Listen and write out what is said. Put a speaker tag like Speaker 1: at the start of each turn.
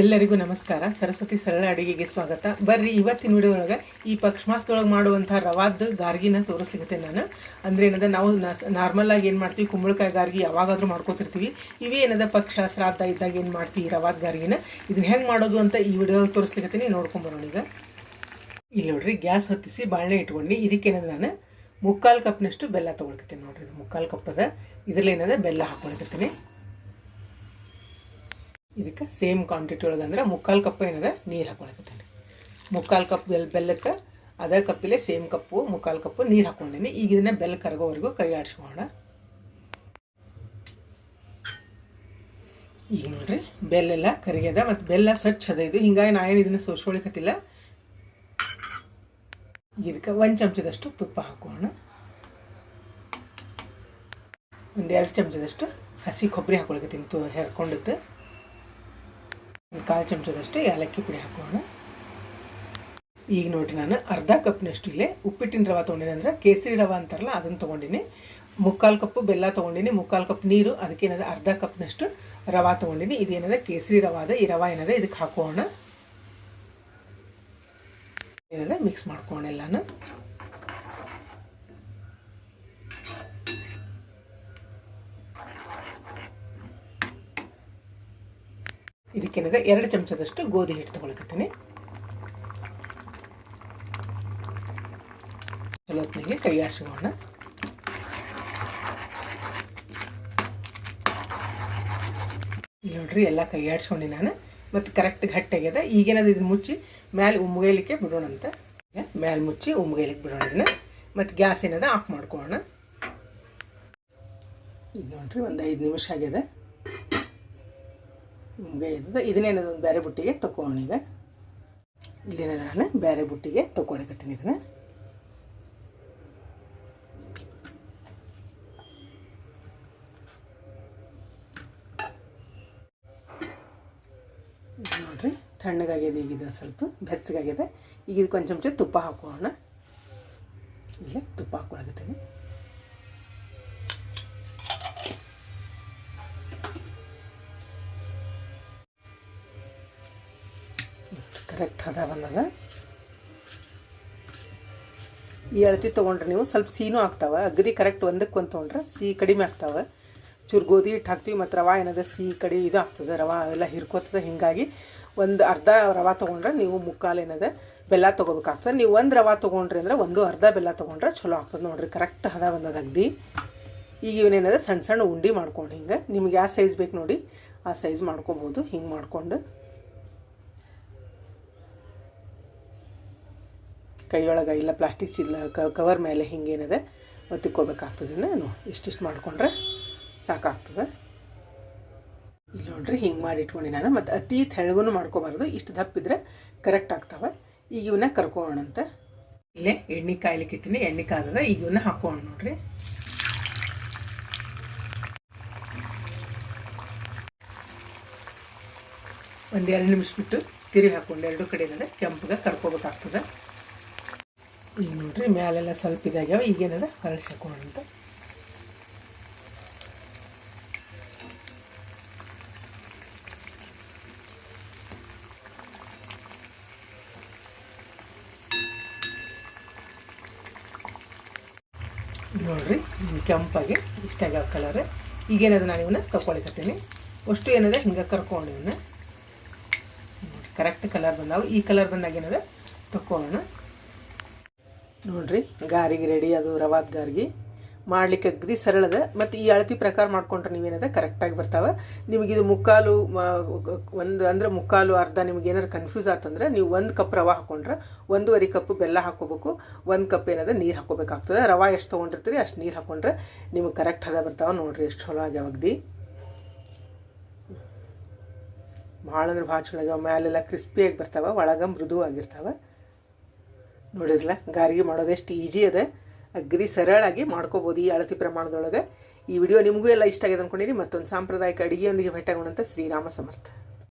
Speaker 1: ಎಲ್ಲರಿಗೂ ನಮಸ್ಕಾರ. ಸರಸ್ವತಿ ಸರಳ ಅಡುಗೆಗೆ ಸ್ವಾಗತ. ಬರ್ರಿ, ಇವತ್ತಿನ ವಿಡಿಯೋ ಒಳಗೆ ಈ ಪಕ್ಷಮಾಸದೊಳಗೆ ಮಾಡುವಂಥ ರವಾದ ಗಾರ್ಗಿನ ತೋರಿಸ್ಲಿಕ್ಕೆ ನಾನು. ಅಂದ್ರೆ ಏನದ, ನಾವು ನಾರ್ಮಲ್ ಆಗಿ ಏನು ಮಾಡ್ತೀವಿ, ಕುಂಬಳಕಾಯಿ ಗಾರ್ಗಿ ಯಾವಾಗಾದರೂ ಮಾಡ್ಕೋತಿರ್ತೀವಿ. ಇವೇ ಏನದ ಪಕ್ಷ ಶ್ರಾದ್ದ ಇದ್ದಾಗ ಏನು ಮಾಡ್ತೀವಿ, ರವಾದ ಗಾರ್ಗಿನ. ಇದನ್ನ ಹೆಂಗೆ ಮಾಡೋದು ಅಂತ ಈ ವಿಡಿಯೋ ತೋರಿಸ್ಲಿಕ್ಕೆ ನೋಡ್ಕೊಂಬರೋಣ ಈಗ. ಇಲ್ಲಿ ನೋಡ್ರಿ, ಗ್ಯಾಸ್ ಹೊತ್ತಿಸಿ ಬಾಳೆ ಇಟ್ಕೊಂಡು. ಇದಕ್ಕೇನದ ನಾನು, ಮುಕ್ಕಾಲು ಕಪ್ನಷ್ಟು ಬೆಲ್ಲ ತೊಗೊಳ್ಕತ್ತೀನಿ ನೋಡ್ರಿ. ಇದು ಮುಕ್ಕಾಲು ಕಪ್ ಅದ ಇದ್ರಲ್ಲಿ ಏನದ ಬೆಲ್ಲ ಹಾಕೊಳ್ಕತ್ತೀನಿ ಇದಕ್ಕೆ ಸೇಮ್ ಕ್ವಾಂಟಿಟಿ ಒಳಗೆ ಅಂದ್ರೆ ಮುಕ್ಕಾಲು ಕಪ್ ಏನದ, ನೀರು ಹಾಕೊಳಕತ್ತೀನಿ ಮುಕ್ಕಾಲು ಕಪ್ ಬೆಲ್ ಬೆಲ್ಲಕ್ಕೆ ಅದೇ ಕಪ್ಪಿಲೆ ಸೇಮ್ ಕಪ್ಪು, ಮುಕ್ಕಾಲು ಕಪ್ಪು ನೀರು ಹಾಕ್ಕೊಂಡೀನಿ ಈಗ ಇದನ್ನ ಬೆಲ್ಲ ಕರಗೋವರೆಗೂ ಕೈ ಆಡಿಸ್ಕೊಳ್ಳೋಣ. ಈಗ ನೋಡ್ರಿ ಬೆಲ್ಲೆಲ್ಲ ಕರಿಗ್ಯದ ಮತ್ತು ಬೆಲ್ಲ ಸ್ವಚ್ಛ ಅದ ಇದು. ಹಿಂಗಾಗಿ ನಾ ಏನು ಇದನ್ನ ಸೋಸ್ಕೊಳಿಕತ್ತಿಲ್ಲ. ಇದಕ್ಕೆ ಒಂದು ಚಮಚದಷ್ಟು ತುಪ್ಪ ಹಾಕೋಣ. ಒಂದೆರಡು ಚಮಚದಷ್ಟು ಹಸಿ ಕೊಬ್ಬರಿ ಹಾಕೊಳಕತ್ತೀನಿ ತು ಹೆರ್ಕೊಂಡಿದ್ದು. ಒಂದು ಕಾಲು ಚಮಚದಷ್ಟು ಏಲಕ್ಕಿ ಪುಡಿ ಹಾಕೋಣ. ಈಗ ನೋಡಿರಿ ನಾನು ಅರ್ಧ ಕಪ್ನಷ್ಟು ಇಲ್ಲೇ ಉಪ್ಪಿಟ್ಟಿನ ರವೆ ತೊಗೊಂಡಿನಿ ಅಂದ್ರೆ ಕೇಸರಿ ರವೆ ಅಂತಾರಲ್ಲ, ಅದನ್ನು ತೊಗೊಂಡಿನಿ. ಮುಕ್ಕಾಲು ಕಪ್ಪು ಬೆಲ್ಲ ತೊಗೊಂಡಿನಿ, ಮುಕ್ಕಾಲು ಕಪ್ ನೀರು ಅದಕ್ಕೇನದ ಅರ್ಧ ಕಪ್ನಷ್ಟು ರವೆ ತೊಗೊಂಡಿನಿ. ಇದೇನದ ಕೇಸರಿ ರವೆ ಅದ, ಈ ರವೆ ಏನದ? ಇದಕ್ಕೆ ಹಾಕೋಣ. ಏನದ? ಮಿಕ್ಸ್ ಮಾಡ್ಕೋಣ ಎಲ್ಲಾನು. ಇದಕ್ಕೇನದ ಎರಡು ಚಮಚದಷ್ಟು ಗೋಧಿ ಹಿಟ್ಟು ತೊಗೊಳಕತ್ತೀನಿ. ಚಲೋ ಹೊತ್ತಿನಾಗೆ ಕೈ ನೋಡ್ರಿ, ಎಲ್ಲ ಕೈ ಆಡ್ಸ್ಕೊಂಡು ನಾನು. ಮತ್ತು ಕರೆಕ್ಟ್ ಗಟ್ಟಿಯಾಗ್ಯದ ಈಗೇನದು ಇದು ಮುಚ್ಚಿ ಮ್ಯಾಲೆ ಉಮ್ಗೈಲಿಕ್ಕೆ ಬಿಡೋಣ ಅಂತ. ಮ್ಯಾಲೆ ಮುಚ್ಚಿ ಉಮ್ಗೈಲಿಕ್ಕೆ ಬಿಡೋಣ ಇದನ್ನ. ಮತ್ತು ಗ್ಯಾಸ್ ಏನದ ಆಫ್ ಮಾಡ್ಕೊಳ್ಳೋಣ ಇದು ನೋಡ್ರಿ, ಒಂದು ಐದು ನಿಮಿಷ ಆಗ್ಯದ. ಹಿಂಗೆ ಇದ್ದದ ಇದನ್ನೇನದ ಒಂದು ಬೇರೆ ಬುಟ್ಟಿಗೆ ತಗೊಳ್ಳೋಣ ಈಗ. ನಾನು ಬೇರೆ ಬುಟ್ಟಿಗೆ ತಗೊಳಕತ್ತೀನಿ ಇದನ್ನ. ಇದು ನೋಡ್ರಿ ತಣ್ಣಗಾಗ್ಯದ ಈಗಿದ ಸ್ವಲ್ಪ ಬೆಚ್ಚಗಾಗ್ಯದ ಈಗ ಇದಕ್ಕೆ ಒಂದು ಚಮಚ ತುಪ್ಪ ಹಾಕೋಣ ಇಲ್ಲೇ ತುಪ್ಪ ಹಾಕೊಳಕತ್ತೀನಿ ಕರೆಕ್ಟ್ ಅದ ಬಂದದ. ಈ ಅಳತಿ ತೊಗೊಂಡ್ರೆ ನೀವು ಸ್ವಲ್ಪ ಸೀನೂ ಆಗ್ತಾವೆ ಅಗದಿ ಕರೆಕ್ಟ್ ಒಂದಕ್ಕೆ ಒಂದು ತೊಗೊಂಡ್ರೆ ಸಿಹಿ ಕಡಿಮೆ ಆಗ್ತಾವೆ. ಚೂರು ಗೋಧಿ ಹಿಟ್ಟು ಹಾಕ್ತೀವಿ ಮತ್ತು ರವಾ ಏನದ ಸಿಹಿ ಕಡಿ ಇದು ಆಗ್ತದೆ, ರವಾ ಎಲ್ಲ ಹಿರ್ಕೋತದೆ. ಹಿಂಗಾಗಿ ಒಂದು ಅರ್ಧ ರವೆ ತೊಗೊಂಡ್ರೆ ನೀವು ಮುಕ್ಕಾಲು ಏನದ ಬೆಲ್ಲ ತೊಗೋಬೇಕಾಗ್ತದೆ. ನೀವು ಒಂದು ರವೆ ತೊಗೊಂಡ್ರಿ ಅಂದ್ರೆ ಒಂದು ಅರ್ಧ ಬೆಲ್ಲ ತೊಗೊಂಡ್ರೆ ಚಲೋ ಆಗ್ತದೆ ನೋಡ್ರಿ, ಕರೆಕ್ಟ್ ಹದ ಬಂದದ ಅಗ್ದಿ. ಈಗ ಇವನೇನದ ಸಣ್ಣ ಸಣ್ಣ ಉಂಡೆ ಮಾಡ್ಕೊಂಡು ಹಿಂಗೆ, ನಿಮ್ಗೆ ಯಾವ ಸೈಜ್ ಬೇಕು ನೋಡಿ, ಆ ಸೈಜ್ ಮಾಡ್ಕೊಬೋದು, ಹಿಂಗೆ ಮಾಡ್ಕೊಂಡು ಕೈಯೊಳಗೆ ಇಲ್ಲ ಪ್ಲಾಸ್ಟಿಕ್ ಚೀಲ ಕವರ್ ಮೇಲೆ ಹಿಂಗೇನಿದೆ, ಒತ್ತಿಕ್ಕೋಬೇಕಾಗ್ತದೆ. ನಾನು ಇಷ್ಟಿಷ್ಟು ಮಾಡಿಕೊಂಡ್ರೆ ಸಾಕಾಗ್ತದೆ. ಇಲ್ಲಿ ನೋಡ್ರಿ, ಹಿಂಗೆ ಮಾಡಿ ಇಟ್ಕೊಂಡು ನಾನು. ಮತ್ತು ಅತಿ ತೆಳಗೂ ಮಾಡ್ಕೋಬಾರ್ದು. ಇಷ್ಟು ದಪ್ಪಿದ್ರೆ ಕರೆಕ್ಟ್ ಆಗ್ತವೆ. ಈಗ ಇವನ್ನ ಕರ್ಕೋಣಂತೆ ಇಲ್ಲೇ ಎಣ್ಣೆ ಕಾಯ್ಲಿಕ್ಕೆ ಇಟ್ಟಿನಿ, ಎಣ್ಣೆ ಕಾದದ ಈಗ ಇವನ್ನ ಹಾಕೋಣ ನೋಡ್ರಿ. ಒಂದು ಎರಡು ನಿಮಿಷ ಬಿಟ್ಟು ತಿರುಗಿ ಹಾಕೊಂಡು ಎರಡು ಕಡೆ ಏನದ ಕೆಂಪಗೆ ಕರ್ಕೋಬೇಕಾಗ್ತದೆ. ಈಗ ನೋಡ್ರಿ, ಮ್ಯಾಲೆಲ್ಲ ಸ್ವಲ್ಪ ಇದಾಗ್ಯಾವ ಈಗೇನದ ಅಂತ. ನೋಡ್ರಿ ಕೆಂಪಾಗಿ ಇಷ್ಟ ಆಗ್ಯಾವ ಕಲರ್ ಈಗೇನದ ನಾನು ಇವನ್ನ ತಗೊಳಿಕತ್ತೀನಿ ಅಷ್ಟು ಏನದ, ಹಿಂಗೆ ಕರ್ಕೊಂಡು ಇವನ್ನ ಕರೆಕ್ಟ್ ಕಲರ್ ಬಂದಾವ. ಈ ಕಲರ್ ಬಂದಾಗ ಏನದ ತಕೊಳ್ಳೋಣ ನೋಡ್ರಿ, ಗಾರಿಗೆ ರೆಡಿ ಅದು ರವಾದ ಗಾರಿಗೆ. ಮಾಡ್ಲಿಕ್ಕೆ ಅಗ್ದಿ ಸರಳದ. ಮತ್ತು ಈ ಅಳತಿ ಪ್ರಕಾರ ಮಾಡ್ಕೊಂಡ್ರೆ ನೀವೇನದ? ಕರೆಕ್ಟಾಗಿ ಬರ್ತಾವೆ. ನಿಮಗಿದು ಮುಕ್ಕಾಲು ಒಂದು ಅಂದ್ರೆ ಮುಕ್ಕಾಲು ಅರ್ಧ ನಿಮ್ಗೆ ಏನಾರು ಕನ್ಫ್ಯೂಸ್ ಆತಂದ್ರೆ ನೀವು ಒಂದು ಕಪ್ ರವೆ ಹಾಕೊಂಡ್ರೆ ಒಂದೂವರೆ ಕಪ್ ಬೆಲ್ಲ ಹಾಕೋಬೇಕು. ಒಂದು ಕಪ್ ಏನದ? ನೀರು ಹಾಕೋಬೇಕಾಗ್ತದೆ. ರವೆ ಎಷ್ಟು ತೊಗೊಂಡಿರ್ತೀರಿ ಅಷ್ಟು ನೀರು ಹಾಕೊಂಡ್ರೆ ನಿಮಗೆ ಕರೆಕ್ಟ್ ಹದ ಬರ್ತಾವೆ ನೋಡ್ರಿ ಎಷ್ಟು ಚಲೋ ಆಗ್ಯಾವ ಅಗ್ದಿ. ಭಾಳ ಅಂದ್ರೆ ಭಾಳ ಚಲೋ ಆಗ್ಯಾವ. ಮ್ಯಾಲೆಲ್ಲ ಕ್ರಿಸ್ಪಿಯಾಗಿ ಬರ್ತಾವೆ, ಒಳಗೆ ಮೃದು ಆಗಿರ್ತಾವೆ. ನೋಡಿರಲ್ಲ ಗಾರಿಗೆ ಮಾಡೋದು ಎಷ್ಟು ಈಜಿ ಅದ. ಅಗ್ರಿ ಸರಳಾಗಿ ಮಾಡ್ಕೋಬೋದು ಈ ಅಳತಿ ಪ್ರಮಾಣದೊಳಗೆ. ಈ ವಿಡಿಯೋ ನಿಮಗೂ ಎಲ್ಲ ಇಷ್ಟ ಆಗಿದೆ ಅಂದ್ಕೊಂಡಿರಿ ಮತ್ತೊಂದು ಸಾಂಪ್ರದಾಯಿಕ ಅಡುಗೆಯೊಂದಿಗೆ ಭೇಟಿಯಾಗೋಣಂತ ಶ್ರೀರಾಮ ಸಮರ್ಥ.